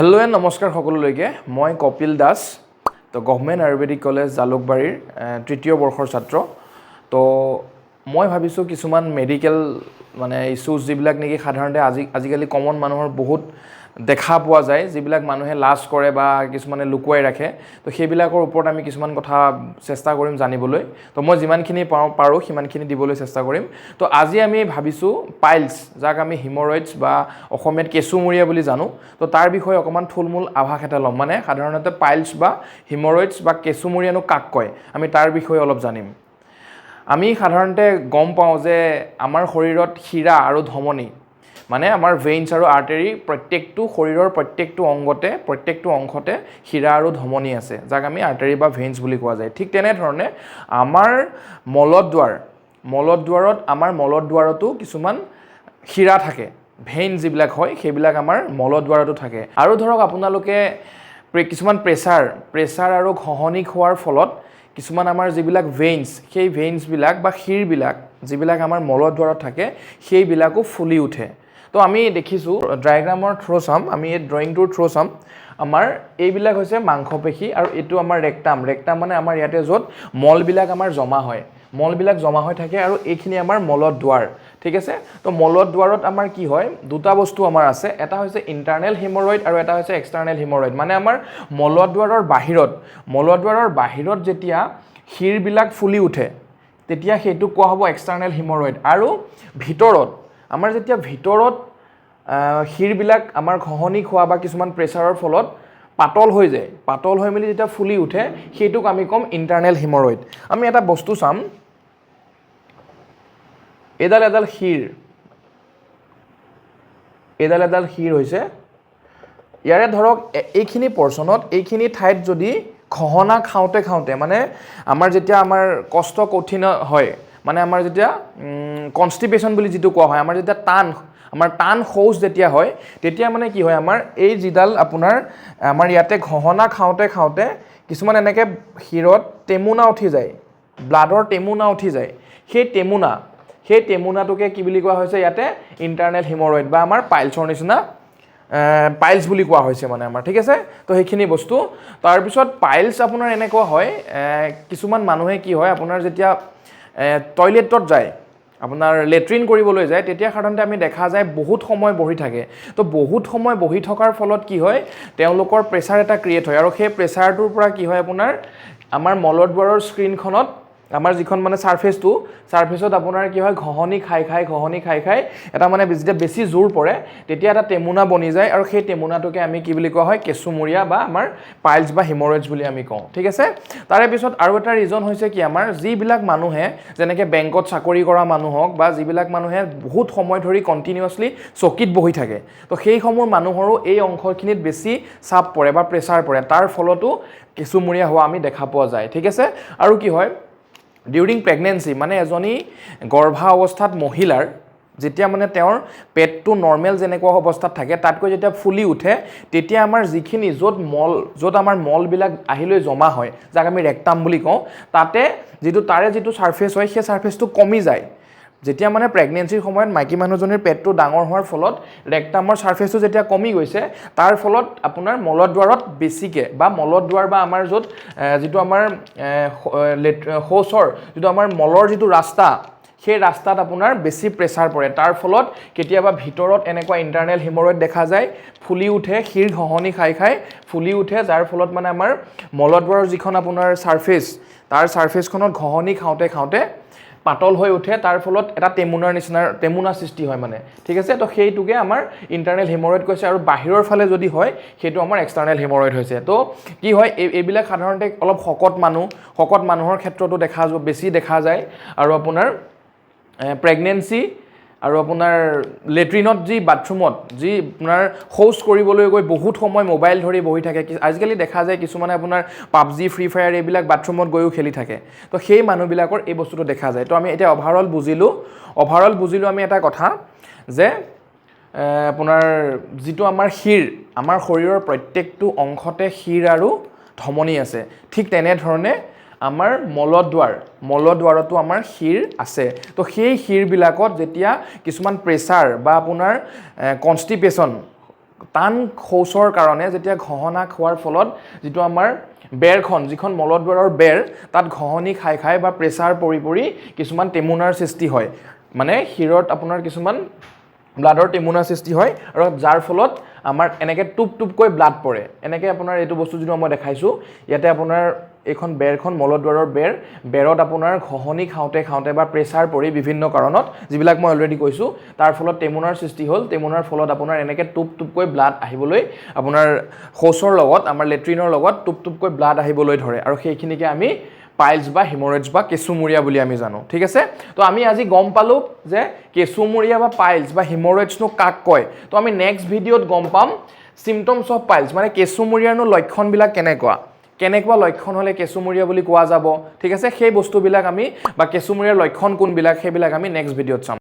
Hello' and নমস্কাৰ সকলোলৈকে। মই কপিল দাস তো গভমেণ্ট আয়ুৰ্বেদিক কলেজ জালুকবাৰীৰ তৃতীয় বৰ্ষৰ ছাত্ৰ। তো মই ভাবিছোঁ কিছুমান মেডিকেল মানে ইছ্যুজ যিবিলাক নেকি সাধাৰণতে আজি আজিকালি কমন মানুহৰ বহুত দেখা পোৱা যায় যিবিলাক মানুহে লাজ কৰে বা কিছুমানে লুকুৱাই ৰাখে তো সেইবিলাকৰ ওপৰত আমি কিছুমান কথা চেষ্টা কৰিম জানিবলৈ। তো মই যিমানখিনি পাৰোঁ পাৰোঁ সিমানখিনি দিবলৈ চেষ্টা কৰিম। তো আজি আমি ভাবিছোঁ পাইলছ যাক আমি হিমৰইডছ বা অসমীয়াত কেঁচুমূৰীয়া বুলি জানো তো তাৰ বিষয়ে অকণমান থুলমূল আভাস এটা ল'ম। মানে সাধাৰণতে পাইলছ বা হিমৰইডছ বা কেঁচুমূৰীয়ানো কাক কয় আমি তাৰ বিষয়ে অলপ জানিম। আমি সাধাৰণতে গম পাওঁ যে আমাৰ শৰীৰত শিৰা আৰু ধমনী মানে আমাৰ ভেইনছ আৰু আৰ্টেৰী প্ৰত্যেকটো শৰীৰৰ প্ৰত্যেকটো অংগতে প্ৰত্যেকটো অংশতে শিৰা আৰু ধমনী আছে যাক আমি আৰ্টেৰী বা ভেইনছ বুলি কোৱা যায়। ঠিক তেনেধৰণে আমাৰ মলদ্বাৰ মলদ্বাৰত আমাৰ মলদ্বাৰতো কিছুমান শিৰা থাকে ভেইন যিবিলাক হয় সেইবিলাক আমাৰ মলদ্বাৰতো থাকে। আৰু ধৰক আপোনালোকে কিছুমান প্ৰেছাৰ প্ৰেছাৰ আৰু ঘঁহনি খোৱাৰ ফলত কিছুমান আমাৰ যিবিলাক ভেইনছ সেই ভেইনছবিলাক বা শিৰবিলাক যিবিলাক আমাৰ মলদ্বাৰত থাকে, সেইবিলাকো ফুলি উঠে। তো আমি দেখিছোঁ ডায়েগ্ৰামৰ থ্ৰ' চাম, আমি এই ড্ৰয়িংটোৰ থ্ৰ' চাম। আমাৰ এইবিলাক হৈছে মাংসপেশী আৰু এইটো আমাৰ ৰেক্টাম ৰেক্টাম মানে আমাৰ ইয়াতে য'ত মলবিলাক আমাৰ জমা হয়। মলবিলাক জমা হৈ থাকে আৰু এইখিনি আমাৰ মলদ্বাৰ ঠিক আছে? তো মলদ্বাৰত আমাৰ কি হয়? দুটা বস্তু আমাৰ আছে, এটা হৈছে ইণ্টাৰনেল হিমৰইড আৰু এটা হৈছে এক্সটাৰ্নেল হিমৰইড মানে আমাৰ মলদ্বাৰৰ বাহিৰত মলদ্বাৰৰ বাহিৰত যেতিয়া শিৰবিলাক ফুলি উঠে, তেতিয়া সেইটোক কোৱা হ'ব এক্সটাৰ্নেল হিমৰইড আৰু ভিতৰত, আমাৰ যেতিয়া ভিতৰত শিৰবিলাক আমাৰ ঘঁহনি খোৱা বা কিছুমান প্ৰেছাৰৰ ফলত পাতল হৈ যায়, পাতল হৈ মেলি যেতিয়া ফুলি উঠে, সেইটোক আমি ক'ম ইণ্টাৰনেল হিমৰইড আমি এটা বস্তু চাম এডাল এডাল শিৰ এডাল এডাল শিৰ হৈছে। ইয়াৰে ধৰক এইখিনি পৰ্চনত এইখিনি ঠাইত যদি খহনা খাওঁতে খাওঁতে মানে আমাৰ যেতিয়া আমাৰ কষ্ট কঠিন হয় মানে আমাৰ যেতিয়া কনষ্টিপেশ্যন বুলি যিটো কোৱা হয় আমাৰ যেতিয়া টান আমাৰ টান শৌচ যেতিয়া হয় তেতিয়া মানে কি হয় আমাৰ এই যিডাল আপোনাৰ আমাৰ ইয়াতে ঘহনা খাওঁতে খাওঁতে কিছুমান এনেকৈ শিৰত টেমুনা উঠি যায় ব্লাডৰ টেমুনা উঠি যায়। সেই টেমুনা সেই টেমুনাটোকে কি বুলি কোৱা হৈছে ইয়াতে? ইণ্টাৰনেল হিমৰইড বা আমাৰ পাইলছৰ নিচিনা পাইলছ বুলি কোৱা হৈছে মানে আমাৰ, ঠিক আছে? তো সেইখিনি বস্তু। তাৰপিছত পাইলছ আপোনাৰ এনেকুৱা হয় কিছুমান মানুহে কি হয়, আপোনাৰ যেতিয়া টয়লেটত যায়, আপোনাৰ লেট্ৰিন কৰিবলৈ যায়, তেতিয়া সাধাৰণতে আমি দেখা যায় বহুত সময় বহি থাকে। তো বহুত সময় বহি থকাৰ ফলত কি হয়, তেওঁলোকৰ প্ৰেছাৰ এটা ক্ৰিয়েট হয়। আৰু সেই প্ৰেছাৰটোৰ পৰা কি হয় আপোনাৰ, আমাৰ মলদ্বাৰৰ স্ক্ৰীণখনত আমাৰ যিখন মানে ছাৰ্ফেচটো ছাৰ্ফেচত আপোনাৰ কি হয়, ঘঁহনি খাই খাই, ঘঁহনি খাই খাই এটা মানে যেতিয়া বেছি জোৰ পৰে, তেতিয়া এটা টেমুনা বনি যায় আৰু সেই টেমুনাটোকে আমি কি বুলি কোৱা হয়, কেঁচুমূৰীয়া বা আমাৰ পাইলছ বা হিমৰেজ বুলি আমি কওঁ। ঠিক আছে? তাৰে পিছত আৰু এটা ৰিজন হৈছে কি, আমাৰ যিবিলাক মানুহে, যেনেকৈ বেংকত চাকৰি কৰা মানুহ হওক বা যিবিলাক মানুহে বহুত সময় ধৰি কণ্টিনিউৱাছলি চকীত বহি থাকে, তো সেইসমূহ মানুহৰো এই অংশখিনিত বেছি চাপ পৰে বা প্ৰেছাৰ পৰে। তাৰ ফলতো কেঁচুমূৰীয়া হোৱা আমি দেখা পোৱা যায়। ঠিক আছে? আৰু কি হয় ডিউৰিং প্ৰেগনেঞ্চি মানে এজনী গৰ্ভা অৱস্থাত মহিলাৰ, যেতিয়া মানে তেওঁৰ পেটটো নৰ্মেল যেনেকুৱা অৱস্থাত থাকে, তাতকৈ যেতিয়া ফুলি উঠে, তেতিয়া আমাৰ যিখিনি য'ত মল, য'ত আমাৰ মলবিলাক আহি লৈ জমা হয়, যাক আমি ৰেক্টাম বুলি কওঁ, তাতে যিটো, তাৰে যিটো ছাৰ্ফেচ হয়, সেই ছাৰ্ফেচটো কমি যায়। যেতিয়া মানে প্ৰেগনেঞ্চিৰ সময়ত মাইকী মানুহজনীৰ পেটটো ডাঙৰ হোৱাৰ ফলত ৰেক্টামৰ ছাৰ্ফেচটো যেতিয়া কমি গৈছে, তাৰ ফলত আপোনাৰ মলদ্বাৰত বেছিকৈ বা মলদ্বাৰ বা আমাৰ য'ত যিটো আমাৰ শৌচৰ যিটো আমাৰ মলৰ যিটো ৰাস্তা, সেই ৰাস্তাত আপোনাৰ বেছি প্ৰেছাৰ পৰে। তাৰ ফলত কেতিয়াবা ভিতৰত এনেকুৱা ইণ্টাৰনেল হিমৰইড দেখা যায়, ফুলি উঠে, শিৰ ঘঁহনি খাই খাই ফুলি উঠে, যাৰ ফলত মানে আমাৰ মলদ্বাৰৰ যিখন আপোনাৰ ছাৰ্ফেচ তাৰ ছাৰ্ফেচখনত ঘঁহনি খাওঁতে খাওঁতে পাতল হৈ উঠে তাৰ ফলত এটা টেমুনাৰ নিচিনাৰ টেমুনা সৃষ্টি হয় মানে। ঠিক আছে? তো সেইটোকে আমাৰ ইণ্টাৰনেল হিমৰইড কৈছে আৰু বাহিৰৰ ফালে যদি হয় সেইটো আমাৰ এক্সটাৰ্নেল হিমৰইড হৈছে। তো কি হয় এই এইবিলাক সাধাৰণতে অলপ শকত মানুহ শকত মানুহৰ ক্ষেত্ৰতো দেখা বেছি দেখা যায়। আৰু আপোনাৰ প্ৰেগনেঞ্চি আৰু আপোনাৰ লেট্ৰিনত যি বাথৰুমত যি আপোনাৰ শৌচ কৰিবলৈ গৈ বহুত সময় মোবাইল ধৰি বহি থাকে আজিকালি দেখা যায় কিছুমানে আপোনাৰ পাবজি ফ্ৰী ফায়াৰ এইবিলাক বাথৰুমত গৈও খেলি থাকে। তো সেই মানুহবিলাকৰ এই বস্তুটো দেখা যায়। তো আমি এতিয়া অভাৰঅল বুজিলোঁ অভাৰঅল বুজিলোঁ আমি এটা কথা যে আপোনাৰ যিটো আমাৰ শিৰ আমাৰ শৰীৰৰ প্ৰত্যেকটো অংশতে শিৰ আৰু ধমনী আছে। ঠিক তেনেধৰণে আমাৰ মলদ্বাৰ মলদ্বাৰতো আমাৰ শিৰ আছে। তো সেই শিৰবিলাকত যেতিয়া কিছুমান প্ৰেছাৰ বা আপোনাৰ কনষ্টিপেশ্যন টান শৌচৰ কাৰণে যেতিয়া ঘহনা খোৱাৰ ফলত যিটো আমাৰ বেৰখন যিখন মলদ্বাৰৰ বেৰ তাত ঘহনি খাই খাই বা প্ৰেছাৰ পৰি পৰি কিছুমান টেমুনাৰ সৃষ্টি হয়। মানে শিৰত আপোনাৰ কিছুমান ব্লাডৰ টেমুনাৰ সৃষ্টি হয় আৰু যাৰ ফলত আমাৰ এনেকৈ টোপ টোপকৈ ব্লাড পৰে। এনেকৈ আপোনাৰ এইটো বস্তু যিটো মই দেখাইছোঁ ইয়াতে আপোনাৰ এইখন বেৰখন মলদ্বাৰৰ বেৰ। বেৰত আপোনাৰ ঘহনি খাওঁতে খাওঁতে বা প্ৰেছাৰ পৰি বিভিন্ন কাৰণত, যিবিলাক মই অলৰেডি কৈছোঁ, তাৰ ফলত টেমুনাৰ সৃষ্টি হ'ল। টেমুনাৰ ফলত আপোনাৰ এনেকৈ টোপ টোপকৈ ব্লাড আহিবলৈ, আপোনাৰ শৌচৰ লগত, আমাৰ লেট্ৰিনৰ লগত টোপ টোপকৈ ব্লাড আহিবলৈ ধৰে। আৰু সেইখিনিকে আমি পাইলছ বা হিমৰেজ বা কেঁচুমূৰীয়া বুলি আমি জানো। ঠিক আছে? তো আমি আজি গম পালোঁ যে কেঁচুমূৰীয়া বা পাইলছ বা হিমৰেজনো কাক কয়? তো আমি নেক্সট ভিডিঅ'ত গম পাম চিমটমছ অফ পাইলছ মানে কেঁচুমূৰীয়াৰনো লক্ষণবিলাক কেনেকুৱা? কেনেকুৱা লক্ষণ হ'লে কেঁচুমূৰীয়া বুলি কোৱা যাব? ঠিক আছে, সেই বস্তুবিলাক আমি বা কেঁচুমূৰীয়াৰ লক্ষণ কোনবিলাক, সেইবিলাক আমি নেক্সট ভিডিঅ'ত চাম।